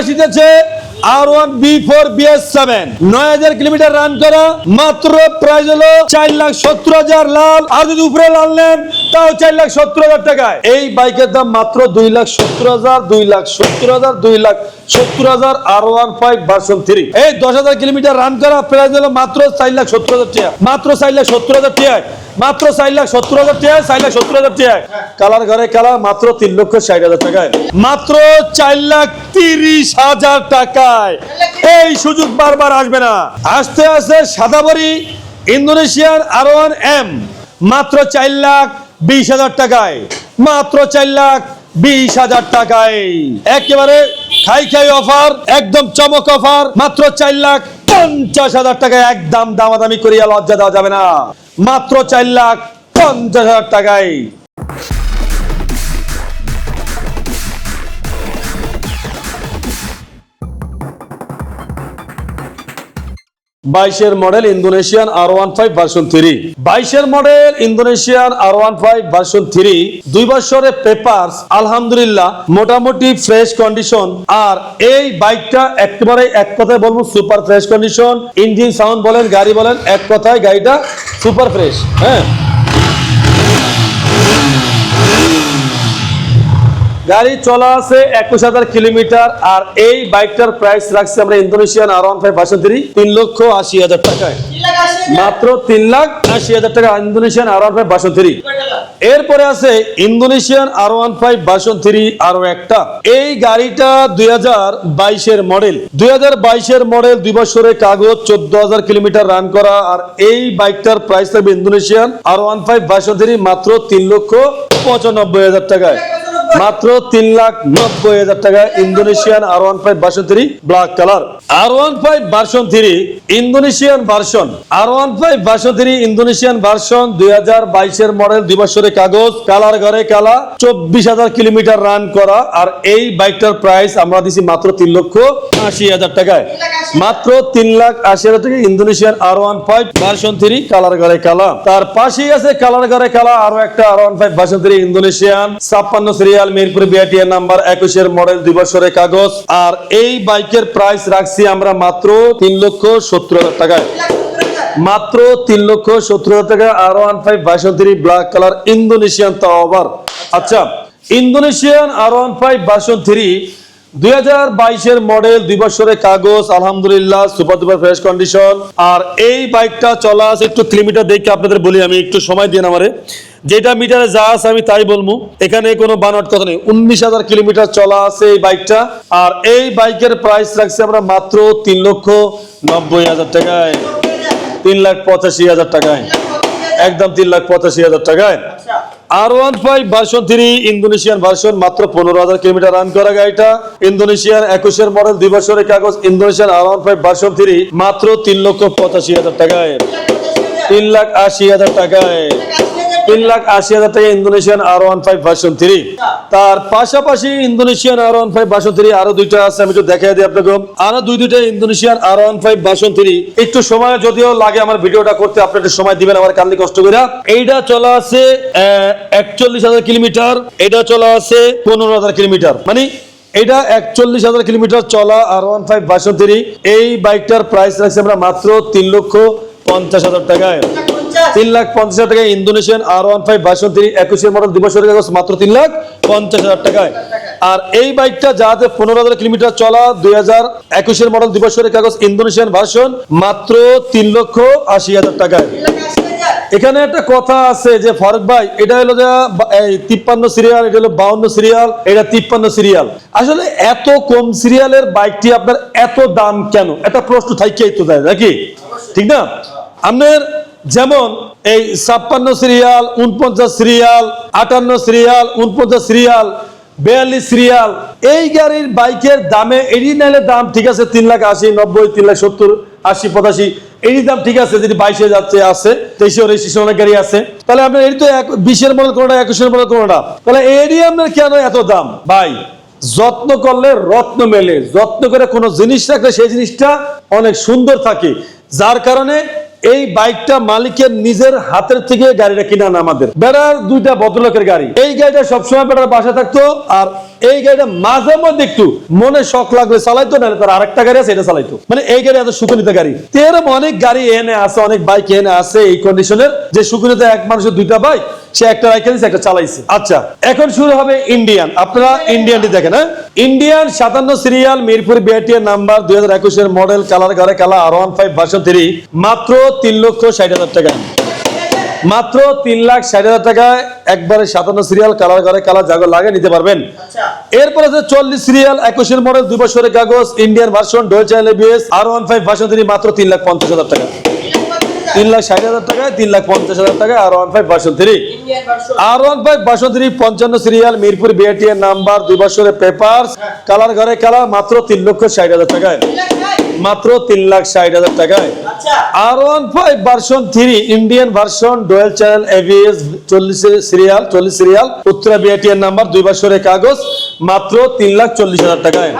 আসিতেছে R one V four BS seven নয় হাজার কিলোমিটার রান করা, মাত্র প্রাইস হলো চার লাখ সত্তর হাজার লাল। আর যদি উপরে লাল নেন, তাও চার লাখ সত্তর হাজার টাকায়। এই বাইকের দাম মাত্র দুই লাখ সত্তর হাজার, দুই লাখ সত্তর হাজার, দুই লাখ সত্তর হাজার R one five version three এই দশ হাজার কিলোমিটার রান করা প্রাইস হলো মাত্র চার লাখ সত্তর হাজার টাকা মাত্র চার লাখ সত্তর হাজার টাকা মাত্র চার লাখ সত্তর হাজার টাকা চার লাখ সত্তর হাজার টাকা কালার ঘরে কালার মাত্র তিন লক্ষ ষাট হাজার টাকায়। মাত্র চার লাখ তিরিশ হাজার টাকায়। এই সুযোগ বারবার আসবে না। আসতে আসতে সাদাবরি ইন্দোনেশিয়ার আর ওয়ান এম, মাত্র চার লাখ বিশ হাজার টাকায়। মাত্র চার লাখ বিশ হাজার টাকায়। একেবারে খাই খাই অফার, একদম চমক অফার, মাত্র চার লাখ পঞ্চাশ হাজার টাকায় একদম দামাদামি করিয়া লজ্জা দেওয়া যাবে না। মাত্র চার লাখ পঞ্চাশ হাজার টাকায়। বাইশের model Indonesian R one five version three. বাইশের model Indonesian R one five version three. দুই বছরের পেপার আলহামদুলিল্লাহ, মোটামুটি ফ্রেশ কন্ডিশন। আর এই বাইকটা একেবারে এক কথায় বলব, super fresh condition. Engine sound বলেন, গাড়ি বলেন, এক কথায় গাড়িটা সুপার ফ্রেশ হ্যাঁ? গাড়ি চলা আছে একুশ হাজার কিলোমিটার আর এই বাইকটার প্রাইস রাখছি আমরা Indonesian R one five version three তিন লক্ষ আশি হাজার টাকায়। মাত্র তিন লাখ আশি হাজার টাকা Indonesian R one five three এরপরে আছে Indonesian R one five version three আরও একটা। এই গাড়িটা দুই হাজার বাইশের মডেল দুই হাজার বাইশের মডেল দুই বছরের কাগজ চোদ্দ হাজার কিলোমিটার রান করা আর এই বাইকটার প্রাইস থাকবে Indonesian R one five version three মাত্র তিন লক্ষ পঁচানব্বই হাজার টাকায়। মাত্র তিন লাখ নব্বই হাজার টাকা Indonesian R one five version three black colour R one five version three Indonesian version R one five version three Indonesian version দুই হাজার বাইশের মডেল দুই বছরের কাগজ। কালার ঘরে কালা চব্বিশ হাজার কিলোমিটার রান করা। আর এই বাইকটার প্রাইস আমরা দিছি মাত্র তিন লক্ষ আশি হাজার টাকায়। মাত্র তিন লাখ আশি হাজার টাকা Indonesian R one five version three colour ঘরে কালা তার পাশেই আছে কালার ঘরে কালা আরও একটা R one five version three Indonesian. ছাপ্পান্ন সিরিয়াল মিরপুর বিআটিএ নাম্বার একুশের মডেল দুই বছরের কাগজ। আর এই বাইকের প্রাইস রাখছি আমরা মাত্র তিন লক্ষ সত্তর হাজার টাকায়। মাত্র তিন লক্ষ সত্তর হাজার টাকা R one five three black colour Indonesian তাও আবার আচ্ছা Indonesian R one five version three দুই হাজার বাইশের মডেল দুই বছরের কাগজ, আলহামদুলিল্লাহ সুপার দুপার ফ্রেশ কন্ডিশন আর এই বাইকটা চলা আছে, একটু কিলোমিটার দেখে আপনাদের বলি, আমি একটু সময় দিন আমারে। যেটা মিটারে যা আছে আমি তাই বলব। এখানে কোনো বানোয়াট কথা নেই। উনিশ হাজার কিলোমিটার চলা আছে এই বাইকটা আর এই বাইকের প্রাইস রাখছি আমরা মাত্র তিন লক্ষ নব্বই হাজার টাকায়। তিন লাখ পঁচাশি হাজার টাকায়। একদম তিন লাখ পঁচাশি হাজার টাকায়। R one five version three Indonesian version মাত্র পনেরো হাজার কিলোমিটার রান করা গাড়িটা। ইন্দোনেশিয়ান একুশের মডেল দুই বছরের কাগজ Indonesian R one five version three মাত্র তিন লক্ষ পঁচাশি হাজার টাকায়। তিন লাখ আশি হাজার টাকায়। তিন লাখ আশি হাজার টাকা Indonesian R one five version three তার পাশাপাশি Indonesian R one five version three আরও দুইটা আছে, আমি একটু দেখাই দিই আপনাকে। আরও দুই দুইটা Indonesian R one five version three একটু সময় যদিও লাগে আমার ভিডিওটা করতে, আপনি একটু সময় দিবেন আমার কান্দি কষ্ট করে। এইটা চলা আছে একচল্লিশ হাজার কিলোমিটার। এটা চলা আছে, পনেরো হাজার কিলোমিটার। মানে এটা একচল্লিশ হাজার কিলোমিটার চলা আর ওয়ান ফাইভ থ্রি এই বাইকটার প্রাইস রাখছে আমরা মাত্র তিন লক্ষ পঞ্চাশ হাজার টাকায়। তিন লাখ পঞ্চাশ হাজার ইন্দোনেশিয়ান আর ওয়ান ফাইভ একুশের মডেল দুই কাগজ মাত্র তিন লাখ পঞ্চাশ হাজার টাকায়। আর এই বাইকটা যাতে পনেরো হাজার কিলোমিটার চলা দুই হাজার একুশের মডেল দুই বছরের কাগজ ইন্দোনেশিয়ান মাত্র তিন লক্ষ আশি হাজার টাকায়। এখানে একটা কথা আছে যে ফারুক ভাই, এটা হলো যে তিপ্পান্ন সিরিয়াল এটা হলো বাউন্ন সিরিয়াল এটা তিপ্পান্ন সিরিয়াল আসলে এত কম সিরিয়ালের বাইকটি আপনার এত দাম কেন? একটা প্রশ্ন তো দেয়, নাকি? ঠিক না? আপনার যেমন এই ছাপ্পান্ন সিরিয়াল উনপঞ্চাশ সিরিয়াল আটান্ন সিরিয়াল উনপঞ্চাশ সিরিয়াল বিয়াল্লিশ সিরিয়াল এই গাড়ির বাইকের দামে এডি নাইলে দাম ঠিক আছে তিন লাখ আশি, নব্বই, তিন লাখ সত্তর, আশি, পঁচাশি এডি দাম ঠিক আছে যদি বাইশে যাচ্ছে, আছে, তেইশে রেজিস্ট্রেশন অনেক গাড়ি আছে। তাহলে আপনার এডি তো এক- বিশের মডেল কোনটা, একুশের মডেল কোনটা? তাহলে এডি আপনার কেন এত দাম? ভাই, যত্ন করলে রত্ন মেলে। যত্ন করে কোনো জিনিস রাখলে সেই জিনিসটা অনেক সুন্দর থাকে। যার কারণে এই বাইকটা মালিকের নিজের হাতের থেকে গাড়িটা কিনা আমাদের। বেড়ার দুইটা ভদ্রলোকের গাড়ি। এই গাড়িটা সবসময় বেড়ার বাসা থাকতো আর এই গাড়িটা মাঝে মধ্যে একটু মনে শখ লাগলে চালাইতো না তার আরেকটা গাড়ি আছে, এটা চালাইতো। মানে এই গাড়ি এত সুখনিত গাড়ি। তো এরকম অনেক গাড়ি এনে আছে, অনেক বাইক এনে আছে এই কন্ডিশনের যে সুখনিত এক মানুষের দুইটা বাইক সে একটা রাইখে একটা চালাইছে। আচ্ছা এখন শুরু হবে ইন্ডিয়ান আপনারা ইন্ডিয়ানটি দেখেন হ্যাঁ? ইন্ডিয়ান সাতান্ন সিরিয়াল মিরপুর বিআরটিএর নাম্বার দুই হাজার একুশের মডেল কালার ঘরে কালা R one five version three মাত্র তিন লক্ষ ষাট হাজার টাকা। মাত্র তিন লাখ ষাট হাজার টাকায় একবারে সাতান্ন সিরিয়াল কালার ঘরে কালার জাগর লাগে নিতে পারবেন। এরপর আছে চল্লিশ সিরিয়াল একুশের মডেল দুই বছরের কাগজ Indian version dual channel BS R one five version three মাত্র তিন লাখ পঞ্চাশ হাজার টাকা। তিন লাখ ষাট হাজার টাকায় তিন লাখ পঞ্চাশ হাজার টাকায় R one five version three R one five version three পঞ্চান্ন সিরিয়াল মিরপুর বিআরটি এর নাম্বার দুই বছরের পেপার কালার ঘরে কালার মাত্র তিন লক্ষ ষাট হাজার টাকায়। মাত্র তিন লাখ ষাট হাজার টাকায়। R five version three Indian version dual channel ABS চল্লিশ সিরিয়াল চল্লিশ সিরিয়াল উত্তরা নাম্বার দুই বছরের কাগজ, মাত্র তিন লাখ চল্লিশ হাজার টাকায়।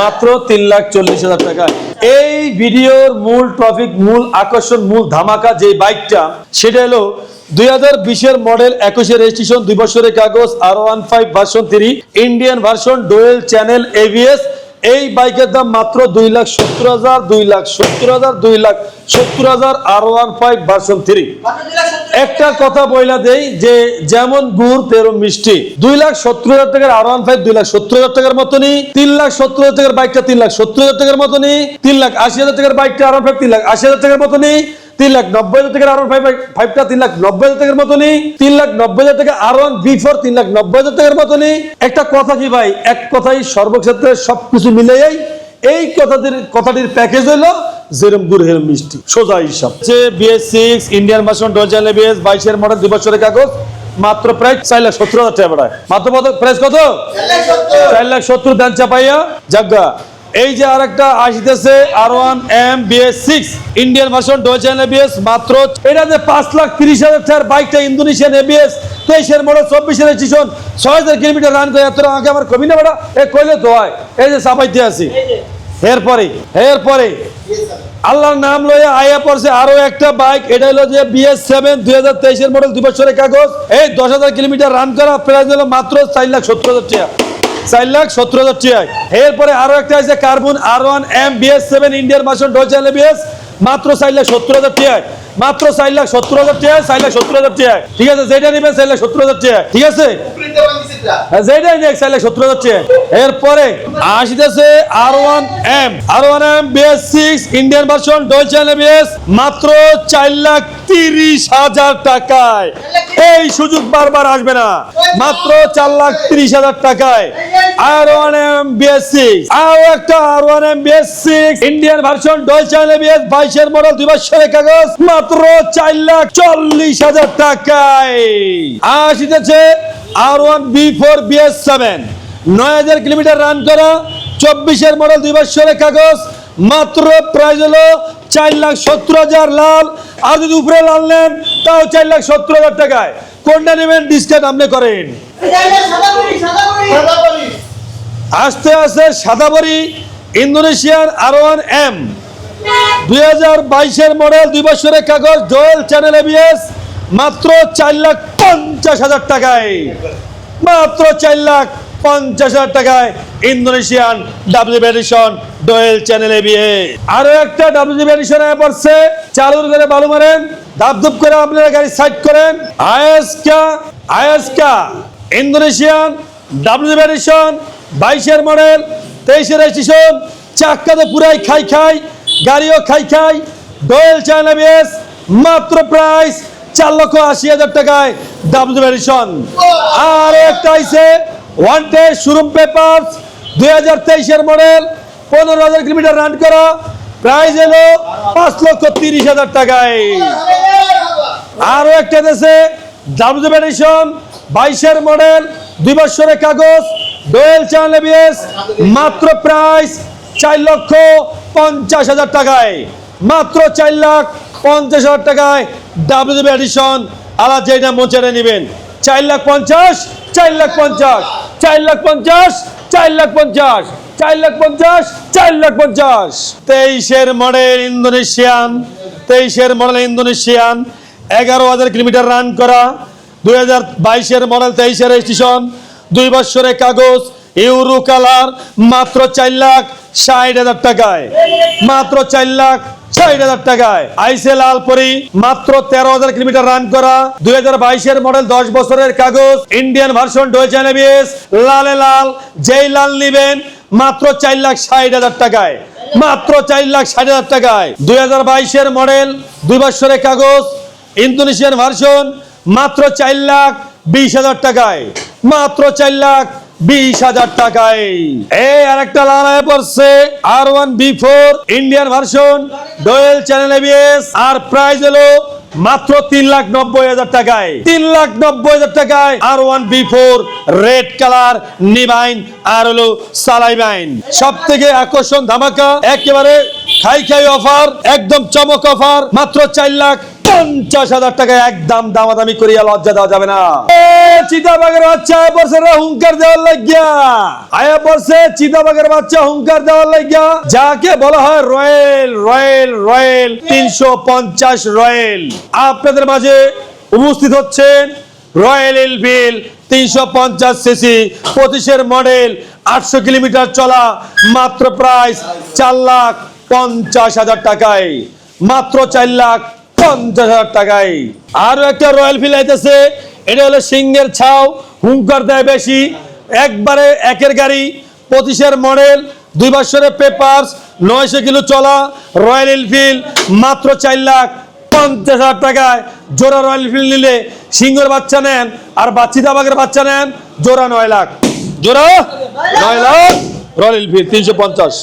মাত্র তিন লাখ চল্লিশ হাজার টাকায়। এই ভিডিওর মূল টপিক মূল আকর্ষণ, মূল ধামাকা যে বাইকটা, সেটা হলো দুই হাজার বিশের মডেল একুশের রেজিস্ট্রেশন দুই বছরের কাগজ R one five version three Indian version dual channel ABS এই বাইকের দাম মাত্র দুই লাখ সত্তর হাজার দুই লাখ সত্তর হাজার দুই লাখ সত্তর হাজার R one five version three একটা কথা বইলা দেই যে যেমন গুড় তেরো মিষ্টি। দুই লাখ সত্তর হাজার টাকার আর ওয়ান ফাইভ দুই লাখ সত্তর হাজার টাকার মতনই তিন লাখ সত্তর হাজার টাকার বাইকটা তিন লাখ সত্তর হাজার টাকার মতনই তিন লাখ আশি হাজার টাকার বাইকটা আর ওয়ান ফাইভ তিন লাখ আশি হাজার টাকার মতনই তিন লাখ নব্বই হাজার টাকার আর ওয়ান ফাইভ ফাইভটা তিন লাখ নব্বই হাজার টাকার মতনই তিন লাখ নব্বই হাজার টাকা আর ওয়ান বি ফোর তিন লাখ নব্বই হাজার টাকার মতনই। একটা কথা কি ভাই? এক কথাই সর্বক্ষেত্রে সবকিছু মিলেই এই কথাটির কথাটির প্যাকেজ হলো যেরম গুড় হেরম মিষ্টি সোজা হিসাব। যে BS six Indian version dual BS বাইশের মডেল দুই বছরের কাগজ মাত্র প্রায় চার লাখ সত্তর হাজার টাকা মাত্র প্রাইস কত? চার লাখ সত্তর। দেন চাপাইয়া। জাগা এই যে আরেকটা আসতেছে R one M BS six Indian version dual BS মাত্র এটা যে পাঁচ লাখ তিরিশ হাজার টাকার বাইকটা ইন্দোনেশিয়ান এবিএস তেইশের মডেল চব্বিশের রেজিস্ট্রেশন ছয় হাজার কিলোমিটার রান করে এত আমাকে আমার কবি না বেটা এ কইলে তো হয়। এই যে চাপাইতে আছি। এরপরে এরপরে আল্লাহর নাম লয়ে আয়া পড়ছে আরও একটা বাইক এটা হলো যে বিএস সেভেন দুই হাজার তেইশের মডেল দুই বছরের কাগজ। এই দশ হাজার কিলোমিটার রান করা প্রাইস হলো মাত্র চার লাখ সত্তর হাজার টাকা। চার লাখ সত্তর হাজার টিআই। এরপরে আরও একটা আছে carbon R one M BS seven Indian version dual BS মাত্র চার লাখ সত্তর হাজার টিআই। মাত্র চার লাখ সত্তর হাজার টিআই, চার লাখ সত্তর হাজার টিআই। ঠিক আছে, যেটা নেবেন চার লাখ সত্তর হাজার টিআই। ঠিক আছে? R one M R one six আরও একটা R one M BS six Indian version dual channel BS বাইশের মডেল দুই বছরের কাগজ, মাত্র চার লাখ চল্লিশ হাজার টাকায়। আসিতেছে R one V four BS seven নয় হাজার কিলোমিটার রান করা, চব্বিশের মডেল দুই বছরের কাগজ, মাত্র প্রাইজ হলো চার লাখ সত্তর হাজার লাল। আর যদি উপরে লাল নেন, তাও চার লাখ সত্তর হাজার টাকায়। কোনটা নেবেন ডিসকাউন্ট আপনি করেন। আস্তে আস্তে সাদাবরি ইন্দোনেশিয়ান আর ওয়ান এম দুই হাজার বাইশের মডেল দুই বছরের কাগজ ডোয়েল চ্যানেল এবিএস মাত্র চার লাখ পঞ্চাশ হাজার টাকায়। মাত্র চার লাখ পঞ্চাশ হাজার টাকায় Indonesian W edition dual channel ABS আরও একটা ডাব্লিউ এডিশন পড়ছে চালুর করে বালু মারেন ধাপ ধুপ করে আপনারা গাড়ি সাইড করেন। আয়াসকা আয়াসকা, ইন্দোনেশিয়ান ডাব্লিউ এডিশন বাইশের মডেল, তেইশের রেজিস্ট্রেশন চাক্কাতে পুরাই খাই খাই, গাড়িও খাই খাই ডোয়েল চ্যানেল মাত্র প্রাইস চার লক্ষ আশি হাজার টাকায় ডাব্লিউ এডিশন আর একটা আইছে ওয়ান ডে শোরুম পেপার দুই হাজার তেইশের মডেল পনেরো হাজার কিলোমিটার রান করা। প্রাইস এলো পাঁচ লক্ষ তিরিশ হাজার টাকায়। আরও একটা দেশে ডাব্লিউ এডিশন বাইশের মডেল দুই বছরের কাগজ ডোয়েল চ্যানেল এবিএস মাত্র প্রাইস চার লক্ষ পঞ্চাশ হাজার টাকায়। মাত্র চার লাখ পঞ্চাশ হাজার টাকায় ডাব্লিউ এডিশন আলা যেটা মোচারে নেবেন। চার লাখ পঞ্চাশ, চার লাখ পঞ্চাশ, চার লাখ পঞ্চাশ, চার লাখ পঞ্চাশ, চার লাখ পঞ্চাশ, চার লাখ পঞ্চাশ। তেইশের মডেল ইন্দোনেশিয়ান তেইশের মডেল ইন্দোনেশিয়ান এগারো হাজার কিলোমিটার রান করা, দুই হাজার বাইশের মডেল তেইশের রেজিস্ট্রেশন দুই বছরের কাগজ, ইউরো কালার, মাত্র চার লাখ ষাট হাজার টাকায়। মাত্র চার লাখ ষাট হাজার টাকায়। আইসে লালপুরি, মাত্র তেরো হাজার কিলোমিটার রান করা। দুই হাজার বাইশের মডেল দশ বছরের কাগজ ইন্ডিয়ান ভার্সন ডোয়েচান লালে লাল, যেই লাল নিবেন, মাত্র চার লাখ ষাট হাজার টাকায়। মাত্র চার লাখ ষাট হাজার টাকায়। দুই হাজার বাইশের মডেল দুই বছরের কাগজ ইন্দোনেশিয়ান ভার্সন মাত্র চার লাখ বিশ হাজার টাকায়। মাত্র চার লাখ বিশ হাজার টাকায়। এই আরেকটা লালায় পড়ছে R one V four Indian version dual channel ABS আর প্রাইস হলো মাত্র তিন লাখ নব্বই হাজার টাকায়। তিন লাখ নব্বই হাজার টাকায় R one V four red colour নিবাইন আর হলো সালাইবাইন সব থেকে আকর্ষণ ধামাকা, একেবারে খাই খাই অফার একদম চমক অফার মাত্র চার লাখ পঞ্চাশ হাজার টাকা একদম দামাদামি করিয়া লজ্জা দেওয়া যাবে না। চিতাবাগের বাচ্চা হুঙ্কার দেওয়ার লাগিয়া। চিতাবাগের বাচ্চা হুঙ্কার দেওয়ার লাগিয়া। যাকে বলা হয় রয়েল রয়েল রয়েল, তিনশো পঞ্চাশ রয়েল। আপনাদের মাঝে উপস্থিত হচ্ছেন রয়্যাল এনফিল্ড তিনশো পঞ্চাশ সিসি, পঁচিশের মডেল, আটশো কিলোমিটার চলা, মাত্র প্রাইস চার লাখ পঞ্চাশ হাজার টাকায়। মাত্র চার লাখ পঞ্চাশ হাজার টাকায়। আরও একটা রয়্যাল ফিল আইতেছে, এটা হলো সিংহের ছাও হুঙ্কার দেয় বেশি। একবারে একের গাড়ি, পঁচিশের মডেল, দুই বছরের পেপারস, নয়শো কিলো চলা, রয়্যাল এনফিল্ড, মাত্র চার লাখ পঞ্চাশ হাজার টাকায়। জোড়া রয়্যাল এনফিল্ড নিলে সিংহের বাচ্চা নেন, আর বাচ্চিদা বাগের বাচ্চা নেন, জোড়া নয় লাখ। জোড়া নয় লাখ রয়্যাল এনফিল্ড, তিনশো পঞ্চাশ।